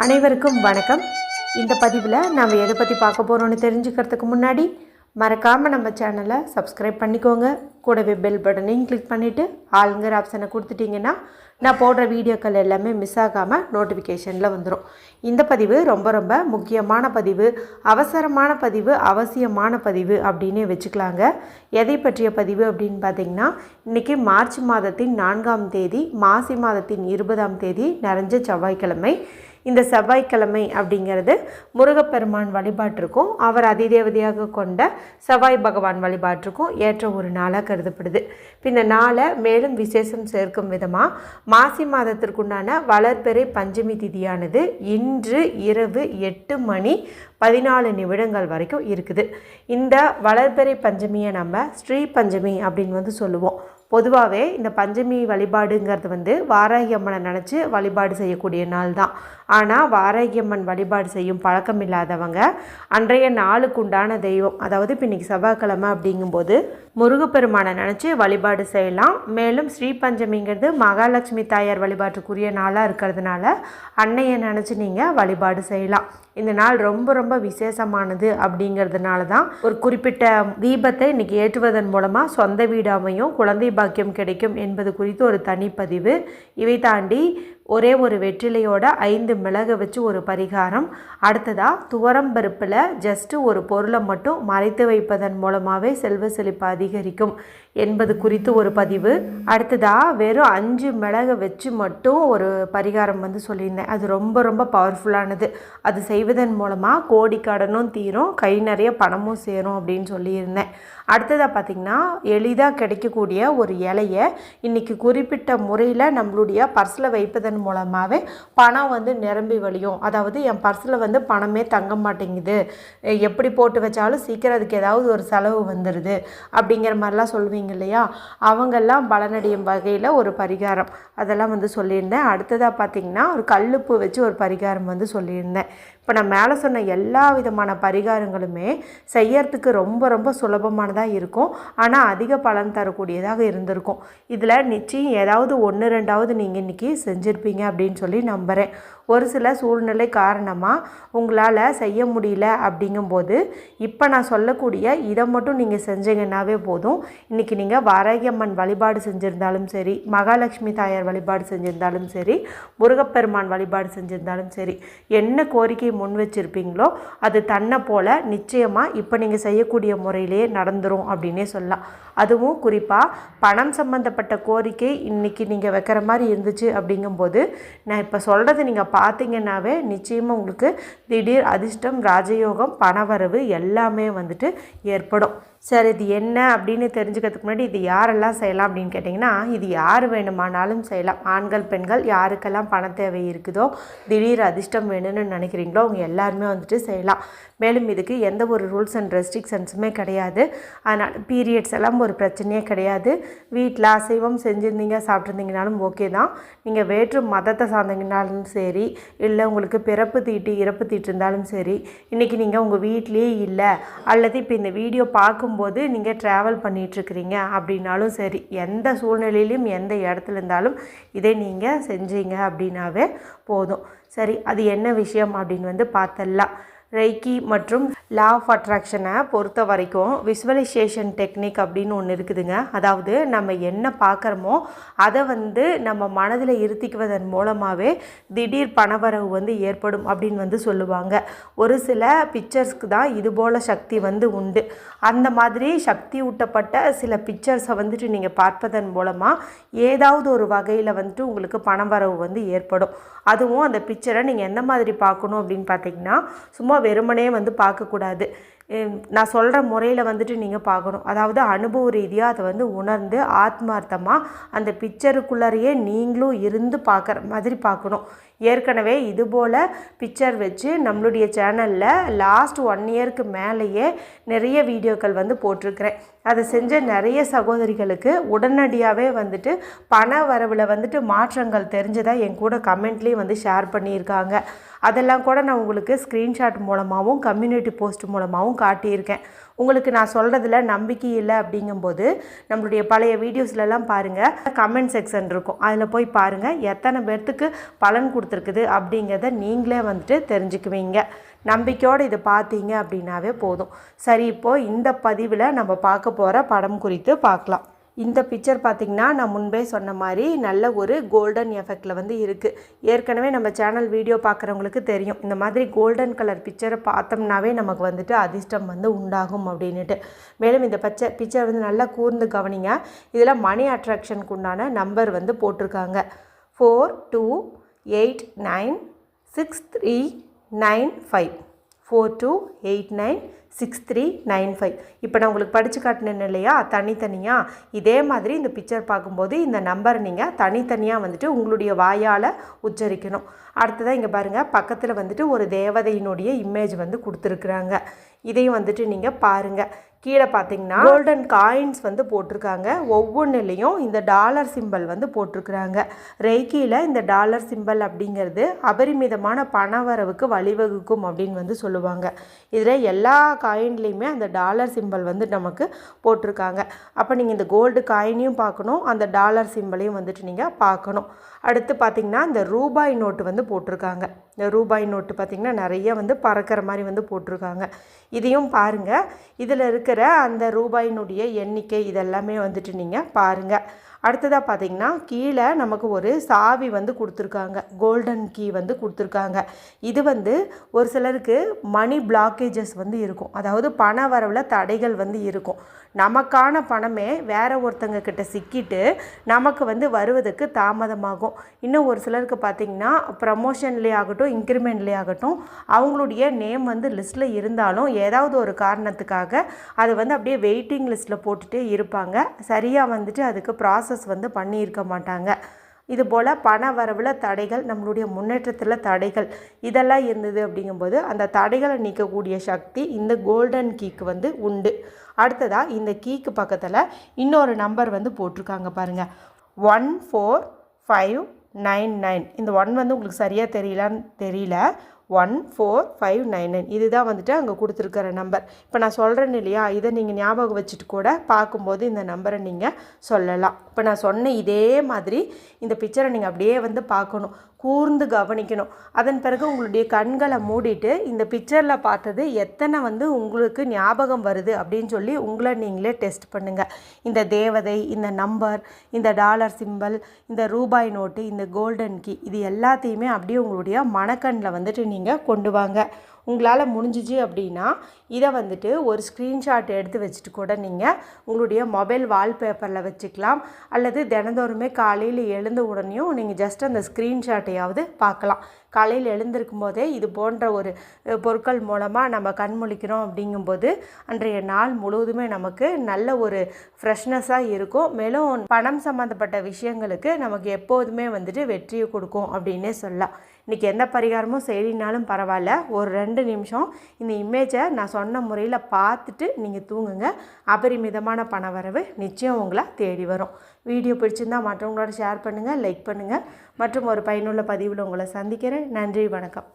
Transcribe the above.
அனைவருக்கும் வணக்கம். இந்த பதிவில் நாம் எதை பற்றி பார்க்க போகிறோன்னு தெரிஞ்சுக்கிறதுக்கு முன்னாடி மறக்காமல் நம்ம சேனலை சப்ஸ்கிரைப் பண்ணிக்கோங்க. கூடவே பெல் பட்டனையும் கிளிக் பண்ணிவிட்டு ஆளுங்கிற ஆப்ஷனை கொடுத்துட்டிங்கன்னா நான் போடுற வீடியோக்கள் எல்லாமே மிஸ் ஆகாமல் நோட்டிஃபிகேஷனில் வந்துடும் இந்த பதிவு ரொம்ப ரொம்ப முக்கியமான பதிவு அவசரமான பதிவு அவசியமான பதிவு அப்படின்னு வச்சுக்கலாங்க. எதை பற்றிய பதிவு அப்படின்னு பார்த்தீங்கன்னா இன்றைக்கி மார்ச் மாதத்தின் நான்காம் தேதி மாசி மாதத்தின் இருபதாம் தேதி நிறைஞ்ச செவ்வாய்க்கிழமை. இந்த செவ்வாய்க்கிழமை அப்படிங்கிறது முருகப்பெருமான் வழிபாட்டிற்கும் அவர் அதிதேவதையாக கொண்ட செவ்வாய் பகவான் வழிபாட்டிற்கும் ஏற்ற ஒரு நாளாக கருதப்படுது. இந்த நாளை மேலும் விசேஷம் சேர்க்கும் விதமாக மாசி மாதத்திற்குண்டான வளர்பெறை பஞ்சமி திதியானது இன்று இரவு எட்டு மணி பதினாலு நிமிடங்கள் வரைக்கும் இருக்குது. இந்த வளர்பெறை பஞ்சமியை நம்ம ஸ்ரீ பஞ்சமி அப்படின்னு வந்து சொல்லுவோம். பொதுவாகவே இந்த பஞ்சமி வழிபாடுங்கிறது வந்து வாராகி அம்மனை நினச்சி வழிபாடு செய்யக்கூடிய நாள் தான் ஆனால் வாராகியம்மன் வழிபாடு செய்யும் பழக்கம் இல்லாதவங்க அன்றைய நாளுக்கு உண்டான தெய்வம் அதாவது இப்போ இன்றைக்கி செவ்வாய்க்கிழமை அப்படிங்கும்போது முருகப்பெருமானை நினச்சி வழிபாடு செய்யலாம். மேலும் ஸ்ரீ பஞ்சமிங்கிறது மகாலட்சுமி தாயார் வழிபாட்டுக்குரிய நாளாக இருக்கிறதுனால அன்னையை நினச்சி நீங்கள் வழிபாடு செய்யலாம். இந்த நாள் ரொம்ப ரொம்ப விசேஷமானது அப்படிங்கிறதுனால தான் ஒரு குறிப்பிட்ட தீபத்தை இன்னைக்கு ஏற்றுவதன் மூலமாக சொந்த வீடு அமையும் குழந்தை பாக்கியம் கிடைக்கும் என்பது குறித்து ஒரு தனிப்பதிவு. இவை தாண்டி ஒரே ஒரு வெற்றிலையோட ஐந்து மிளகு வச்சு ஒரு பரிகாரம். அடுத்ததாக துவரம் பருப்பில் ஜஸ்ட்டு ஒரு பொருளை மட்டும் மறைத்து வைப்பதன் மூலமாகவே செல்வ செழிப்பு அதிகரிக்கும் என்பது குறித்து ஒரு பதிவு. அடுத்ததாக வெறும் அஞ்சு மிளகை வச்சு மட்டும் ஒரு பரிகாரம் வந்து சொல்லியிருந்தேன். அது ரொம்ப ரொம்ப பவர்ஃபுல்லானது அது செய்வதன் மூலமாக கோடி கடனும் தீரும் கை நிறைய பணமும் சேரும் அப்படின்னு சொல்லியிருந்தேன். அடுத்ததாக பார்த்திங்கன்னா எளிதாக கிடைக்கக்கூடிய ஒரு இலையை இன்றைக்கி குறிப்பிட்ட முறையில் நம்மளுடைய பர்ஸில் வைப்பதன் மூலமாகவே பணம் வந்து நிரம்பி வழியும். அதாவது என் பர்ஸில் வந்து பணமே தங்க மாட்டேங்குது. எப்படி போட்டு வச்சாலும் சீக்கிரம் அதுக்கு ஏதாவது ஒரு செலவு வந்துடுது அப்படிங்கிற மாதிரிலாம் சொல்லுவீங்க இல்லையா? அவங்கெல்லாம் பலனடையும் வகையில் ஒரு பரிகாரம். அதெல்லாம் வந்து சொல்லியிருந்தேன். அடுத்ததாக பார்த்திங்கன்னா ஒரு கல்லுப்பு வச்சு ஒரு பரிகாரம் வந்து சொல்லியிருந்தேன். இப்போ நான் மேலே சொன்ன எல்லா விதமான பரிகாரங்களுமே செய்யறதுக்கு ரொம்ப ரொம்ப சுலபமானதாக இருக்கும். ஆனால் அதிக பலன் தரக்கூடியதாக இருந்திருக்கும். இதில் நிச்சயம் ஏதாவது ஒன்று ரெண்டாவது நீங்கள் இன்றைக்கி செஞ்சுருப்பீங்க அப்படின்னு சொல்லி நம்புகிறேன் ஒரு சில சூழ்நிலை காரணமாக உங்களால் செய்ய முடியல அப்படிங்கும்போது இப்போ நான் சொல்லக்கூடிய இதை மட்டும் நீங்கள் செஞ்சீங்கன்னாவே போதும். இன்றைக்கி நீங்கள் வாராகியம்மன் வழிபாடு செஞ்சுருந்தாலும் சரி மகாலட்சுமி தாயார் வழிபாடு செஞ்சுருந்தாலும் சரி முருகப்பெருமான் வழிபாடு செஞ்சுருந்தாலும் சரி என்ன கோரிக்கை முன் வச்சுருப்பீங்களோ அது தன்னை போல் நிச்சயமாக இப்போ நீங்கள் செய்யக்கூடிய முறையிலேயே நடந்துரும் அப்படின்னே சொல்லலாம். அதுவும் குறிப்பாக பணம் சம்மந்தப்பட்ட கோரிக்கை இன்றைக்கி நீங்கள் வைக்கிற மாதிரி இருந்துச்சு அப்படிங்கும்போது நான் இப்போ சொல்கிறத நீங்கள் பார்த்தீங்கன்னாவே நிச்சயமாக உங்களுக்கு திடீர் அதிர்ஷ்டம் ராஜயோகம் பணவரவு எல்லாமே வந்துட்டு ஏற்படும். சரி இது என்ன? அப்படின்னு தெரிஞ்சுக்கிறதுக்கு முன்னாடி இது யாரெல்லாம் செய்யலாம்? அப்படின்னு கேட்டிங்கன்னா இது யார் வேணுமானாலும் செய்யலாம். ஆண்கள் பெண்கள் யாருக்கெல்லாம் பண தேவை இருக்குதோ திடீர் அதிர்ஷ்டம் வேணும்னு நினைக்கிறீங்களோ அவங்க எல்லாருமே வந்துட்டு செய்யலாம். மேலும் இதுக்கு எந்த ஒரு ரூல்ஸ் அண்ட் ரெஸ்ட்ரிக்ஷன்ஸுமே கிடையாது. அதனால் பீரியட்ஸ் எல்லாம் ஒரு பிரச்சனையே கிடையாது. வீட்டில் அசைவம் செஞ்சுருந்தீங்க சாப்பிட்ருந்தீங்கனாலும் ஓகே தான். நீங்கள் வேற்று மதத்தை சார்ந்தீங்கனாலும் சரி இல்லை உங்களுக்கு பிறப்பு தீட்டு இறப்பு தீட்டு இருந்தாலும் சரி இன்றைக்கி நீங்கள் உங்கள் வீட்லேயே இல்லை அல்லது இப்போ இந்த வீடியோ பார்க்கும்போது நீங்கள் ட்ராவல் பண்ணிகிட்ருக்கிறீங்க அப்படின்னாலும் சரி எந்த சூழ்நிலையிலும் எந்த இடத்துல இருந்தாலும் இதை நீங்கள் செஞ்சீங்க அப்படின்னாவே போதும். சரி அது என்ன விஷயம் அப்படின்னு வந்து பார்த்தல்லாம் ரைக்கி மற்றும் லா ஆஃப் அட்ராக்ஷனை பொறுத்த வரைக்கும் விஸ்வலைசேஷன் டெக்னிக் அப்படின்னு ஒன்று இருக்குதுங்க. அதாவது நம்ம என்ன பார்க்குறோமோ அதை வந்து நம்ம மனதில் இருத்திக்குவதன் மூலமாகவே திடீர் பணவரவு வந்து ஏற்படும் அப்படின்னு வந்து சொல்லுவாங்க. ஒரு சில பிக்சர்ஸ்க்கு தான் இது போல் சக்தி வந்து உண்டு. அந்த மாதிரி சக்தி ஊட்டப்பட்ட சில பிக்சர்ஸை வந்துட்டு நீங்கள் பார்ப்பதன் மூலமாக ஏதாவது ஒரு வகையில் வந்துட்டு உங்களுக்கு பணவரவு வந்து ஏற்படும். அதுவும் அந்த பிக்சரை நீங்கள் எந்த மாதிரி பார்க்கணும் அப்படின்னு பார்த்தீங்கன்னா சும்மா வெறுமனே வந்து பார்க்கக்கூடாது. நான் சொல்கிற முறையில் வந்துட்டு நீங்கள் பார்க்கணும். அதாவது அனுபவ ரீதியாக அதை வந்து உணர்ந்து ஆத்மார்த்தமாக அந்த பிக்சருக்குள்ளாரையே நீங்களும் இருந்து பார்க்குற மாதிரி பார்க்கணும். ஏற்கனவே இதுபோல் பிக்சர் வச்சு நம்மளுடைய சேனலில் லாஸ்ட் ஒன் இயருக்கு மேலேயே நிறைய வீடியோக்கள் வந்து போட்டிருக்கிறேன். அதை செஞ்ச நிறைய சகோதரிகளுக்கு உடனடியாகவே வந்துட்டு பண வரவில் வந்துட்டு மாற்றங்கள் தெரிஞ்சதாக என் கூட கமெண்ட்லேயும் வந்து ஷேர் பண்ணியிருக்காங்க. அதெல்லாம் கூட நான் உங்களுக்கு ஸ்க்ரீன்ஷாட் மூலமாகவும் கம்யூனிட்டி போஸ்ட் மூலமாகவும் காட்டியிருக்கேன். உங்களுக்கு நான் சொல்கிறதுல நம்பிக்கை இல்லை அப்படிங்கும்போது நம்மளுடைய பழைய வீடியோஸ்லலாம் பாருங்கள் கமெண்ட் செக்ஷன் இருக்கும். அதில் போய் பாருங்கள் எத்தனை பேர்த்துக்கு பலன் கொடுத்து கொடுத்துருக்குது அப்படிங்கிறத நீங்களே வந்துட்டு தெரிஞ்சுக்குவீங்க. நம்பிக்கையோடு இதை பார்த்தீங்க அப்படின்னாவே போதும். சரி இப்போது இந்த பதிவில் நம்ம பார்க்க போகிற படம் குறித்து பார்க்கலாம். இந்த பிக்சர் பார்த்திங்கன்னா நான் முன்பே சொன்ன மாதிரி நல்ல ஒரு கோல்டன் எஃபெக்டில் வந்து இருக்குது ஏற்கனவே நம்ம சேனல் வீடியோ பார்க்குறவங்களுக்கு தெரியும். இந்த மாதிரி கோல்டன் கலர் பிக்சரை பார்த்தோம்னாவே நமக்கு வந்துட்டு அதிர்ஷ்டம் வந்து உண்டாகும் அப்படின்ட்டு மேலும் இந்த பச்சை பிக்சர் வந்து நல்லா கூர்ந்து கவனிங்க. இதில் மணி அட்ராக்ஷனுக்கு உண்டான நம்பர் வந்து போட்டிருக்காங்க. Four two eight nine six three nine five. Four two eight nine six three nine five. இப்போ நான் உங்களுக்கு படித்து காட்டினேன் இல்லையா? தனித்தனியாக இதே மாதிரி இந்த பிக்சர் பார்க்கும்போது இந்த நம்பர் நீங்கள் தனித்தனியாக வந்துட்டு உங்களுடைய வாயால் உச்சரிக்கணும். அடுத்ததாக இங்கே பாருங்கள் பக்கத்தில் வந்துட்டு ஒரு தேவதையினுடைய இமேஜ் வந்து கொடுத்துருக்குறாங்க. இதையும் வந்துட்டு நீங்கள் பாருங்கள் கீழே பார்த்தீங்கன்னா கோல்டன் காயின்ஸ் வந்து போட்டிருக்காங்க. ஒவ்வொன்றுலேயும் இந்த டாலர் சிம்பல் வந்து போட்டிருக்கிறாங்க. ரெய்கியில் இந்த டாலர் சிம்பல் அப்படிங்கிறது அபரிமிதமான பணவரவுக்கு வழிவகுக்கும் அப்படின்னு வந்து சொல்லுவாங்க. இதில் எல்லா காயின்லேயுமே அந்த டாலர் சிம்பல் வந்து நமக்கு போட்டிருக்காங்க. அப்போ நீங்கள் இந்த கோல்டு காயினையும் பார்க்கணும் அந்த டாலர் சிம்பலையும் வந்துட்டு நீங்கள் பார்க்கணும். அடுத்து பார்த்திங்கன்னா இந்த ரூபாய் நோட்டு வந்து போட்டிருக்காங்க. இந்த ரூபாய் நோட்டு பார்த்திங்கன்னா நிறைய வந்து பறக்கிற மாதிரி வந்து போட்டிருக்காங்க. இதையும் பாருங்கள் இதில் இருக்கிற அந்த ரூபாயினுடைய எண்ணிக்கை இதெல்லாமே வந்துட்டு நீங்கள் பாருங்கள் அடுத்ததாக பார்த்தீங்கன்னா கீழே நமக்கு ஒரு சாவி வந்து கொடுத்துருக்காங்க. கோல்டன் கீ வந்து கொடுத்துருக்காங்க. இது வந்து ஒரு சிலருக்கு மணி பிளாக்கேஜஸ் வந்து இருக்கும். அதாவது பண வரவில் தடைகள் வந்து இருக்கும். நமக்கான பணமே வேற ஒருத்தங்க கிட்ட சிக்கிட்டு நமக்கு வந்து வருவதற்கு தாமதமாகும். இன்னும் ஒரு சிலருக்கு பார்த்திங்கன்னா ப்ரமோஷன்லேயே ஆகட்டும் இன்க்ரிமெண்ட்லேயே ஆகட்டும் அவங்களுடைய நேம் வந்து லிஸ்ட்டில் இருந்தாலும் ஏதாவது ஒரு காரணத்துக்காக அது வந்து அப்படியே வெயிட்டிங் லிஸ்ட்டில் போட்டுகிட்டே இருப்பாங்க. சரியாக வந்துட்டு அதுக்கு ப்ராசஸ் வந்து பண்ணியிருக்க மாட்டாங்க. இது போல் பண வரவில் தடைகள் நம்மளுடைய முன்னேற்றத்தில் தடைகள் இதெல்லாம் இருந்தது அப்படிங்கும்போது அந்த தடைகளை நீக்கக்கூடிய சக்தி இந்த கோல்டன் கீக்கு வந்து உண்டு. அடுத்ததாக இந்த கீக்கு பக்கத்தில் இன்னொரு நம்பர் வந்து போட்டிருக்காங்க பாருங்கள் one four five nine nine இந்த ஒன் வந்து உங்களுக்கு சரியாக தெரியலான்னு தெரியல. One four five nine nine இதுதான் வந்துட்டு அங்கே கொடுத்துருக்கிற நம்பர் இப்போ நான் சொல்கிறேன்னு இல்லையா? இதை நீங்கள் ஞாபகம் வச்சுட்டு கூட பார்க்கும்போது இந்த நம்பரை நீங்கள் சொல்லலாம். இப்போ நான் சொன்ன இதே மாதிரி இந்த பிக்சரை நீங்கள் அப்படியே வந்து பார்க்கணும். கூர்ந்து கவனிக்கணும். அதன் பிறகு உங்களுடைய கண்களை மூடிட்டு இந்த பிக்சரில் பார்த்தது எத்தனை வந்து உங்களுக்கு ஞாபகம் வருது அப்படின்னு சொல்லி உங்களை நீங்களே டெஸ்ட் பண்ணுங்கள் இந்த தேவதை இந்த நம்பர் இந்த டாலர் சிம்பல் இந்த ரூபாய் நோட்டு இந்த கோல்டன் கீ இது எல்லாத்தையுமே அப்படியே உங்களுடைய மனக்கண்ணில் வந்துட்டு நீங்கள் கொண்டு வாங்க. உங்களால் முடிஞ்சிச்சு அப்படின்னா இதை வந்துட்டு ஒரு ஸ்க்ரீன்ஷாட் எடுத்து வச்சுட்டு கூட நீங்கள் உங்களுடைய மொபைல் வால்பேப்பரில் வச்சுக்கலாம். அல்லது தினந்தோறுமே காலையில் எழுந்த உடனேயும் நீங்கள் ஜஸ்ட் அந்த ஸ்க்ரீன்ஷாட்டையாவது பார்க்கலாம். காலையில் எழுந்திருக்கும் போதே இது போன்ற ஒரு பொருட்கள் மூலமாக நம்ம கண்மொழிக்கிறோம் அப்படிங்கும்போது அன்றைய நாள் முழுவதுமே நமக்கு நல்ல ஒரு ஃப்ரெஷ்னஸாக இருக்கும். மேலும் பணம் சம்மந்தப்பட்ட விஷயங்களுக்கு நமக்கு எப்போதுமே வந்துட்டு வெற்றியை கொடுக்கும் அப்படின்னே சொல்லலாம். இன்றைக்கி எந்த பரிகாரமும் செய்யலினாலும் பரவாயில்ல. ஒரு ரெண்டு நிமிஷம் இந்த இமேஜை நான் சொன்ன முறையில் பார்த்துட்டு நீங்கள் தூங்குங்க. அபரிமிதமான பண வரவு நிச்சயம் உங்களை தேடி வரும். வீடியோ பிடிச்சிருந்தால் மற்றவங்களோட ஷேர் பண்ணுங்கள் லைக் பண்ணுங்கள் மற்றும் ஒரு பயனுள்ள பதிவில் உங்களை சந்திக்கிறேன். நன்றி வணக்கம்.